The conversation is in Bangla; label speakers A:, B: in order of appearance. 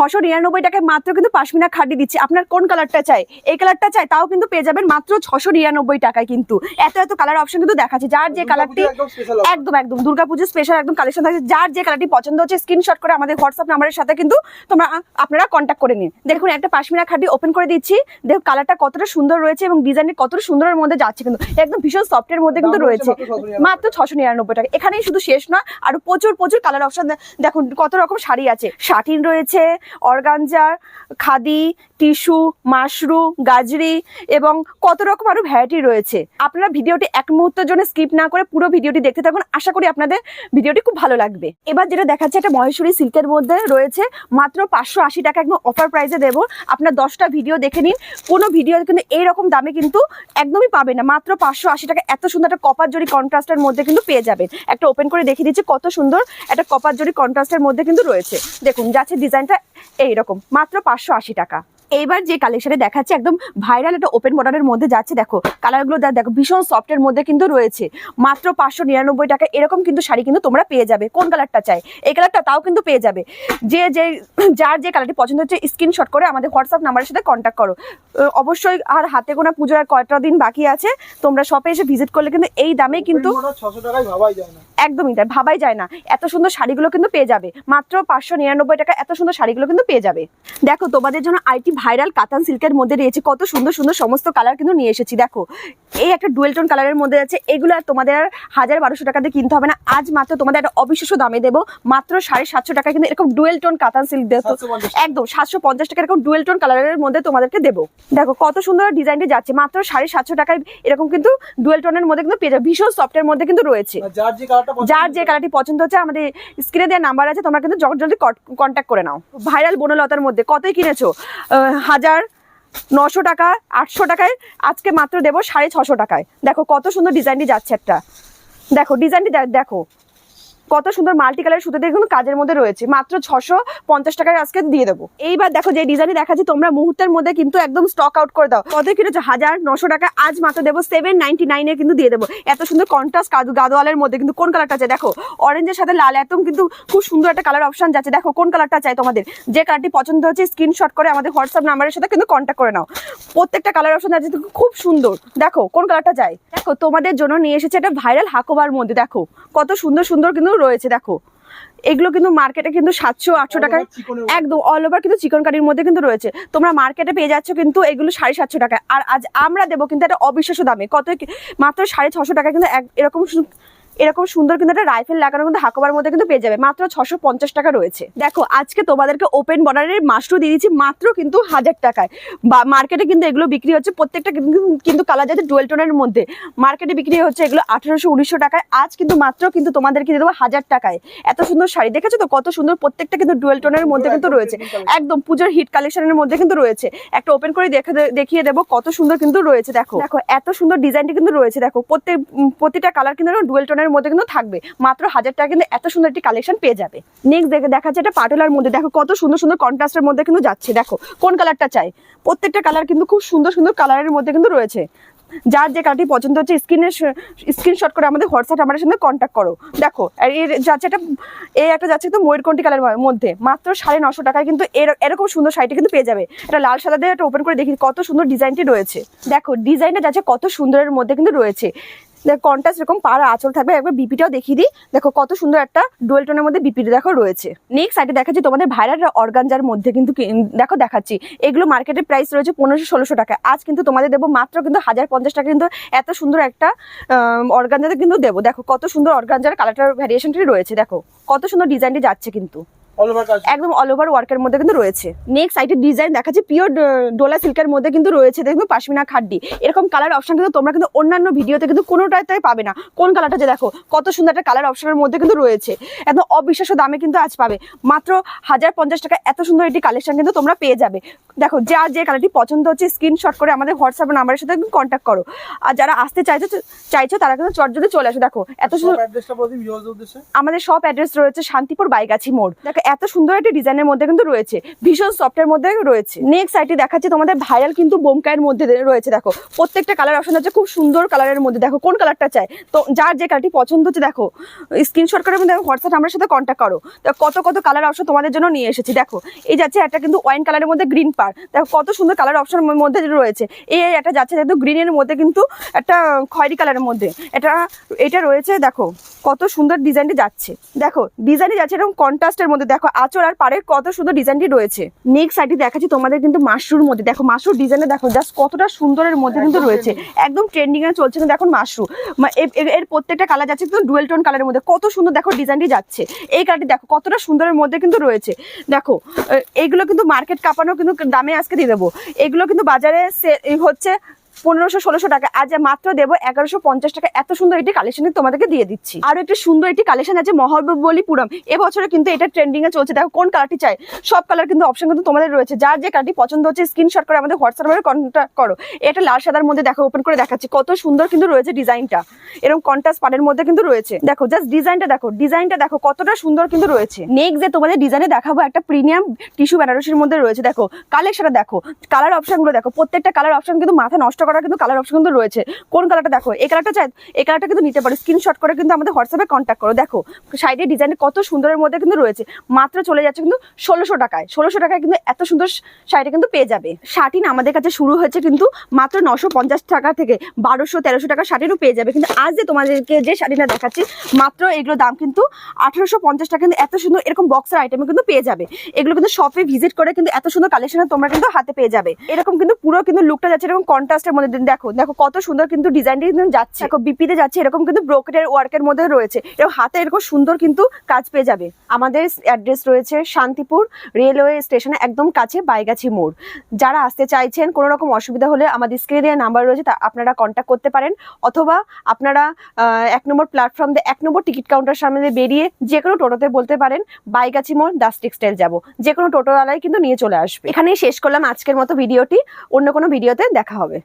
A: ছশো নিরানব্বই টাকায় মাত্র কিন্তু পাশমিনা খাটি দিচ্ছি। আপনার কোন কালারটা চাই? এই কালারটা চাই তাও কিন্তু পেয়ে যাবেন মাত্র ছশো নিরানব্বই টাকায় কিন্তু। এত এত কালার অপশন কিন্তু দেখাচ্ছে। যার যে কালারটি
B: একদম
A: একদম দুর্গাপুজোর স্পেশাল একদম কালেকশন থাকছে। যার যে কালারটি পছন্দ হচ্ছে স্ক্রিনশট করে আমাদের হোয়াটসঅ্যাপ নাম্বারের সাথে কিন্তু তোমরা আপনারা কন্ট্যাক্ট করে নিন। দেখুন একটা পাশমিনা খাটি ওপেন করে দিচ্ছি। দেখুন কালারটা কতটা সুন্দর রয়েছে এবং ডিজাইনটি কতটা সুন্দরের মধ্যে যাচ্ছে কিন্তু। একদম ভীষণ সফটের মধ্যে কিন্তু
B: রয়েছে মাত্র
A: ছশো নিরানব্বই টাকা। এখানেই শুধু শেষ না আরও প্রচুর প্রচুর কালার অপশন দেখুন কত রকম শাড়ি আছে। শাটিন রয়েছে অর্গানজার খাদি টিস্যু, মাশরু, গাজরি এবং কত রকম আরও ভ্যারাইটি রয়েছে। আপনারা ভিডিওটি এক মুহূর্তের জন্য স্কিপ না করে পুরো ভিডিওটি দেখতে থাকুন। আশা করি আপনাদের ভিডিওটি খুব ভালো লাগবে। এবার যেটা দেখাচ্ছে একটা মহেশ্বরী সিল্কের মধ্যে রয়েছে। মাত্র পাঁচশো আশি টাকা একদম অফার প্রাইসে দেবো। আপনার দশটা ভিডিও দেখে নিন। কোনো ভিডিও কিন্তু এইরকম দামে কিন্তু একদমই পাবে না। মাত্র পাঁচশো আশি টাকা। এত সুন্দর একটা কপার জরি কন্ট্রাস্টের মধ্যে কিন্তু পেয়ে যাবেন। একটা ওপেন করে দেখিয়ে দিচ্ছি কত সুন্দর একটা কপার জরি কন্ট্রাস্টের মধ্যে কিন্তু রয়েছে। দেখুন, যাচ্ছে ডিজাইনটা এইরকম। মাত্র পাঁচশো আশি টাকা। এইবার যে কালেকশনে দেখাচ্ছে একদম ভাইরাল একটা ওপেন বর্ডারের মধ্যে যাচ্ছে দেখো। কালারগুলো দেখো ভীষণ সফটের মধ্যে কিন্তু রয়েছে। মাত্র পাঁচশো নিরানব্বই টাকা এরকম কিন্তু শাড়ি কিন্তু তোমরা পেয়ে যাবে। কোন কালারটা চাই? এই কালারটা তাও কিন্তু পেয়ে যাবে। যে যে যার যে কালারটি পছন্দ হচ্ছে স্ক্রিনশট করে আমাদের হোয়াটসঅ্যাপ নাম্বারের সাথে কন্ট্যাক্ট করো। অবশ্যই আর হাতে গোনা পুজোর আর কয়টা দিন বাকি আছে তোমরা শপে এসে ভিজিট করলে কিন্তু এই দামে কিন্তু একদমই তাই ভাবাই যায় না। এত সুন্দর শাড়িগুলো কিন্তু পেয়ে যাবে। মাত্র পাঁচশো নিরানব্বই টাকা এত সুন্দর শাড়িগুলো কিন্তু পেয়ে যাবে। দেখো তোমাদের জন্য আইটি ভাইরাল কাতান সিল্কের মধ্যে রয়েছে। কত সুন্দর সুন্দর সমস্ত কালার কিন্তু নিয়ে এসেছি দেখো। এই একটা ডুয়েল টোন কালারের মধ্যে আছে। এগুলো আর তোমাদের আর হাজার বারোশো টাকা দিয়ে কিনতে হবে না। আজ মাত্র তোমাদের একটা অবিশ্বাস্য দামে দেবো। মাত্র সাড়ে সাতশো টাকা কিন্তু এরকম ডুয়েল টোন কাতান সিল্ক
B: 750
A: একদম সাতশো পঞ্চাশ টাকা এরকম ডুয়েল টোন কালারের মধ্যে তোমাদেরকে দেবো। দেখো কত সুন্দর ডিজাইনটি যাচ্ছে। মাত্র সাড়ে সাতশো টাকায় এরকম কিন্তু ডুয়েল টোনের মধ্যে কিন্তু পেয়ে যাবে। ভীষণ সফটের মধ্যে কিন্তু রয়েছে।
B: যার যে কালারটা
A: পছন্দ হচ্ছে আমাদের স্ক্রিনে দেওয়া নাম্বার আছে তোমরা কিন্তু জলদি জলদি কন্ট্যাক্ট করে নাও। ভাইরাল বনলতার মধ্যে কতই কিনেছো? হাজার নশো টাকা, আটশো টাকায়। আজকে মাত্র দেবো সাড়ে ছশো টাকায়। দেখো কত সুন্দর ডিজাইনটি যাচ্ছে একটা। দেখো ডিজাইনটি দেখো। কত সুন্দর মাল্টি কালার সুতো দিয়ে কিন্তু কাজের মধ্যে রয়েছে। মাত্র ছশো পঞ্চাশ টাকায় আজকে দিয়ে দেবো। এইবার দেখো যে ডিজাইনই দেখাচ্ছি, তোমরা মুহূর্তের মধ্যে কিন্তু একদম স্টক আউট করে দাও। কত কিনেছো? হাজার নশো টাকা। আজ মাত্র দেবো সেভেন নাইনটি নাইনে কিন্তু দিয়ে দেবো। এত সুন্দর কন্ট্রাস্ট গাদোয়ালের মধ্যে কিন্তু কোন কালারটা আছে দেখো অরেঞ্জের সাথে লাল, একদম কিন্তু খুব সুন্দর একটা কালার অপশন যাচ্ছে। দেখো, কোন কালারটা চাই তোমাদের? যে কালারটি পছন্দ হচ্ছে স্ক্রিনশট করে আমাদের হোয়াটসঅ্যাপ নাম্বারের সাথে কিন্তু কন্ট্যাক্ট করে নাও। প্রত্যেকটা কালার অপশন যাচ্ছে খুব সুন্দর। দেখো, কোন কালারটা চাই? দেখো, তোমাদের জন্য নিয়ে এসেছে একটা ভাইরাল হাকোবার মধ্যে দেখো, কত সুন্দর সুন্দর কিন্তু রয়েছে দেখো। এগুলো কিন্তু মার্কেটে কিন্তু সাতশো আটশো টাকায় একদম অল ওভার কিন্তু চিকন কারির মধ্যে কিন্তু রয়েছে। তোমরা মার্কেটে পেয়ে যাচ্ছ কিন্তু এগুলো সাড়ে সাতশো টাকায়। আর আজ আমরা দেবো কিন্তু একটা অবিশ্বাস্য দামে। কত মাত্র সাড়ে ছশো টাকা কিন্তু এক- এরকম এরকম সুন্দর কিন্তু একটা রাইফেল লাগানো কিন্তু হাকোবার মধ্যে কিন্তু পেয়ে যাবে। মাত্র ছশো পঞ্চাশ টাকা রয়েছে। দেখো, আজকে তোমাদেরকে ওপেন বর্ডারের মাশরু দিয়ে দিচ্ছি মাত্র কিন্তু হাজার টাকায়। বা মার্কেটে কিন্তু এগুলো বিক্রি হচ্ছে, প্রত্যেকটা কিন্তু- কিন্তু কালার যাচ্ছে ডুয়েল টোনের মধ্যে। মার্কেটে বিক্রি হচ্ছে এগুলো আঠারোশো, উনিশশো টাকায়। আজ কিন্তু মাত্র কিন্তু তোমাদেরকে দিয়ে দেবো হাজার টাকায়। এত সুন্দর শাড়ি, দেখেছ তো? কত সুন্দর প্রত্যেকটা কিন্তু ডুয়েল টোনের মধ্যে কিন্তু রয়েছে। একদম পুজোর হিট কালেকশনের মধ্যে কিন্তু রয়েছে। একটা ওপেন করে দেখে দেখিয়ে দেবো কত সুন্দর কিন্তু রয়েছে, দেখো। দেখো, এত সুন্দর ডিজাইনটি কিন্তু রয়েছে, দেখো। প্রত্যেক প্রতিটা কালার কিন্তু ডুয়েল টোনের মধ্যে কিন্তু থাকবে। মাত্র হাজার টাকা কিন্তু এত সুন্দর একটি কালেকশন পেয়ে যাবে। নেক্সট দেখে দেখাচ্ছে এটা পাটোলার মধ্যে। দেখো, কত সুন্দর সুন্দর কন্ট্রাস্টের মধ্যে কিন্তু যাচ্ছে। দেখো, কোন কালারটা চাই? প্রত্যেকটা কালার কিন্তু খুব সুন্দর সুন্দর কালারের মধ্যে কিন্তু রয়েছে। যার যে কালারটি পছন্দ হচ্ছে স্ক্রিনে স্ক্রিনশট করে আমাদের হোয়াটসঅ্যাপ আমাদের সাথে কন্ট্যাক্ট করো। দেখো, আর এর যাচ্ছে একটা এই একটা যাচ্ছে কিন্তু ময়ূরকণ্ঠী কালার মধ্যে। মাত্র সাড়ে নশো টাকায় কিন্তু এর- এরকম সুন্দর শাড়িটি কিন্তু পেয়ে যাবে। এটা লাল সাদা দিয়ে একটা ওপেন করে দেখি কত সুন্দর ডিজাইনটি রয়েছে। দেখো ডিজাইনটা যাচ্ছে কত সুন্দরের মধ্যে কিন্তু রয়েছে। দেখো কন্টাস এরকম পাড়া আঁচল থাকবে। একবার বিপিটাও দেখিয়ে দিই। দেখো, কত সুন্দর একটা ডুয়েল টোনের মধ্যে বিপিটা দেখো রয়েছে। নেক্সট সাইডে দেখাচ্ছি তোমাদের ভাইরাল অর্গানজার মধ্যে কিন্তু দেখো দেখাচ্ছি। এগুলো মার্কেটের প্রাইস রয়েছে পনেরোশো, ষোলোশো টাকা। আজ কিন্তু তোমাদের দেবো মাত্র কিন্তু হাজার পঞ্চাশ টাকা কিন্তু এত সুন্দর একটা অর্গানজাতে কিন্তু দেবো। দেখো, কত সুন্দর অর্গানজার কালারটার ভ্যারিয়েশনটি রয়েছে। দেখো, কত সুন্দর ডিজাইনটি যাচ্ছে কিন্তু। একদম অল ওভার ওয়ার্কের মধ্যে কিন্তু রয়েছে। নেক্সট সাইডের ডিজাইন দেখাচ্ছে পিওর ডোলা সিল্কের মধ্যে কিন্তু রয়েছে। দেখুন পাশমিনা খাড্ডি এরকম কালার অপশন কিন্তু তোমরা কিন্তু অন্যান্য ভিডিওতে কিন্তু কোনোটাতে পাবে না। কোন কালারটা যে দেখো কত সুন্দর একটা কালার অপশনের মধ্যে কিন্তু রয়েছে। একদম অবিশ্বাস্য দামে কিন্তু আজ পাবে। মাত্র হাজার পঞ্চাশ টাকা এত সুন্দর একটি কালেকশন কিন্তু তোমরা পেয়ে যাবে। দেখো যার যে কালারটি পছন্দ হচ্ছে স্ক্রিনশট করে আমাদের হোয়াটসঅ্যাপ নাম্বারের সাথে কন্ট্যাক্ট করো। আর যারা আসতে চাইছো চাইছো তারা কিন্তু চটজলদি চলে আসো। দেখো এত সুন্দর আমাদের সব অ্যাড্রেস রয়েছে শান্তিপুর বাইগাছি মোড়। দেখো এত সুন্দর একটা ডিজাইনের মধ্যে কিন্তু রয়েছে। ভীষণ সফটের মধ্যে রয়েছে। নেক্সট সাইডে দেখাচ্ছে, তোমাদের ভাইরাল কিন্তু বোমকায়ের মধ্যে রয়েছে, দেখো। প্রত্যেকটা কালার অপশন আছে, খুব সুন্দর কালারের মধ্যে। দেখো, কোন কালারটা চাই তো যার যে কালারটি পছন্দ হচ্ছে, দেখো। স্ক্রিনশট করে দেখো হোয়াটসঅ্যাপ আমার সাথে কন্ট্যাক্ট করো। তো কত কত কালার অপশন তোমাদের জন্য নিয়ে এসেছি, দেখো। এই যাচ্ছে একটা কিন্তু ওয়াইন কালারের মধ্যে গ্রিন পার দেখো, কত সুন্দর কালার অপশন মধ্যে রয়েছে। এই একটা যাচ্ছে যেহেতু গ্রিনের মধ্যে কিন্তু একটা খয়েরি কালারের মধ্যে। এটা এটা রয়েছে, দেখো, কত সুন্দর ডিজাইনটি যাচ্ছে। দেখো ডিজাইনটি যাচ্ছে এরকম কন্ট্রাস্টের মধ্যে। দেখো আঁচল আর পাড়ের কত সুন্দর ডিজাইনটি রয়েছে। নেক্সট সাইডে দেখাচ্ছি তোমাদের কিন্তু মাশরুর মধ্যে। দেখো মাশরুর ডিজাইনে দেখো জাস্ট কতটা সুন্দরের মধ্যে কিন্তু রয়েছে। একদম ট্রেন্ডিং এ চলছে। কিন্তু এখন মাশরু এর প্রত্যেকটা কালার যাচ্ছে কিন্তু ডুয়েল টোন কালারের মধ্যে। কত সুন্দর দেখো ডিজাইনটি যাচ্ছে। এই কালারটি দেখো কতটা সুন্দরের মধ্যে কিন্তু রয়েছে। দেখো এগুলো কিন্তু মার্কেট কাঁপানো কিন্তু দামে আজকে দিয়ে দেবো। এগুলো কিন্তু বাজারে হচ্ছে পনেরোশো, ষোলোশো টাকা। আজ মাত্র দেবো এগারোশো পঞ্চাশ টাকা, এত সুন্দর একটি কালেকশন তোমাদেরকে দিয়ে দিচ্ছি। আরও একটি সুন্দর একটি কালেকশন আছে মহাবলীপুরম এবছরে কিন্তু এটা ট্রেন্ডিং এ চলছে। দেখো কোন কালারটি চাই? সব কালার কিন্তু অপশন কিন্তু তোমাদের রয়েছে। যার যে কালারটি পছন্দ হচ্ছে স্ক্রিনশট করে আমাদের হোয়াটসঅ্যাপে কন্ট্যাক্ট করো। এটা লাল সাদার মধ্যে দেখো ওপেন করে দেখাচ্ছি। কত সুন্দর কিন্তু রয়েছে ডিজাইনটা এরকম কন্ট্রাস্ট পাড়ের মধ্যে কিন্তু রয়েছে। দেখো জাস্ট ডিজাইনটা দেখো ডিজাইনটা দেখো, কতটা সুন্দর কিন্তু রয়েছে। নেক্সট যে তোমাদের ডিজাইনে দেখাবো একটা প্রিমিয়াম টিস্যু বেনারসির মধ্যে রয়েছে। দেখো কালেকশনটা দেখো কালার অপশনগুলো দেখো। প্রত্যেকটা কালার অপশন কিন্তু মাথা নষ্ট করা কিন্তু কালার অপশন কিন্তু রয়েছে। কোন কালারটা দেখো? এই কালারটা চাই, এই কালারটা কিন্তু নিতে পারো। স্ক্রিনশট করে কিন্তু আমাদের হোয়াটসঅ্যাপে কন্ট্যাক্ট করো। দেখো সাইডে ডিজাইন কত সুন্দরের মধ্যে কিন্তু রয়েছে। মাত্র চলে যাচ্ছে কিন্তু ষোলোশো টাকায়। ষোলোশো টাকায় কিন্তু এত সুন্দর শাড়িটা কিন্তু পেয়ে যাবে। শার্টিন আমাদের কাছে শুরু হয়েছে কিন্তু মাত্র নশো টাকা থেকে বারোশো, তেরোশো টাকা শাড়িরও পেয়ে যাবে। কিন্তু আজ যে তোমাদেরকে যে শাড়িটা দেখাচ্ছি, মাত্র এগুলো দাম কিন্তু আঠারোশো পঞ্চাশ টাকা কিন্তু এত সুন্দর এরকম বক্সের আইটেমে কিন্তু পেয়ে যাবে। এগুলো কিন্তু শপে ভিজিট করে কিন্তু এত সুন্দর কালেকশন তোমরা কিন্তু হাতে পেয়ে যাবে। এরকম কিন্তু পুরো কিন্তু লুকটা যাচ্ছে এরকম কন্ট্রাস্টের মধ্যে দেখো দেখো কত সুন্দর কিন্তু ডিজাইনটি কিন্তু যাচ্ছে। দেখো বিপিতে যাচ্ছে, এরকম কিন্তু ব্রোকেটের ওয়ার্কের মধ্যে রয়েছে। এবং হাতে এরকম সুন্দর কিন্তু কাজ পেয়ে যাবে। আমাদের অ্যাড্রেস রয়েছে শান্তিপুর রেলওয়ে স্টেশনে একদম কাছে বাইগাছি মোড়। যারা আসতে চাইছেন, কোনো রকম অসুবিধা হলে আমাদের স্ক্রিনে দেওয়া নাম্বার রয়েছে, তা আপনারা কন্ট্যাক্ট করতে পারেন। অথবা আপনারা এক নম্বর প্ল্যাটফর্ম দিয়ে এক নম্বর টিকিট কাউন্টার সামনে দিয়ে বেরিয়ে যে কোনো টোটোতে বলতে পারেন, বাইগাছি মোড় দাস টেক্সটাইল যাব। যে কোনো টোটোওয়ালাই কিন্তু নিয়ে চলে আসবে। এখানেই শেষ করলাম আজকের মতো ভিডিওটি। অন্য কোনো ভিডিওতে দেখা হবে।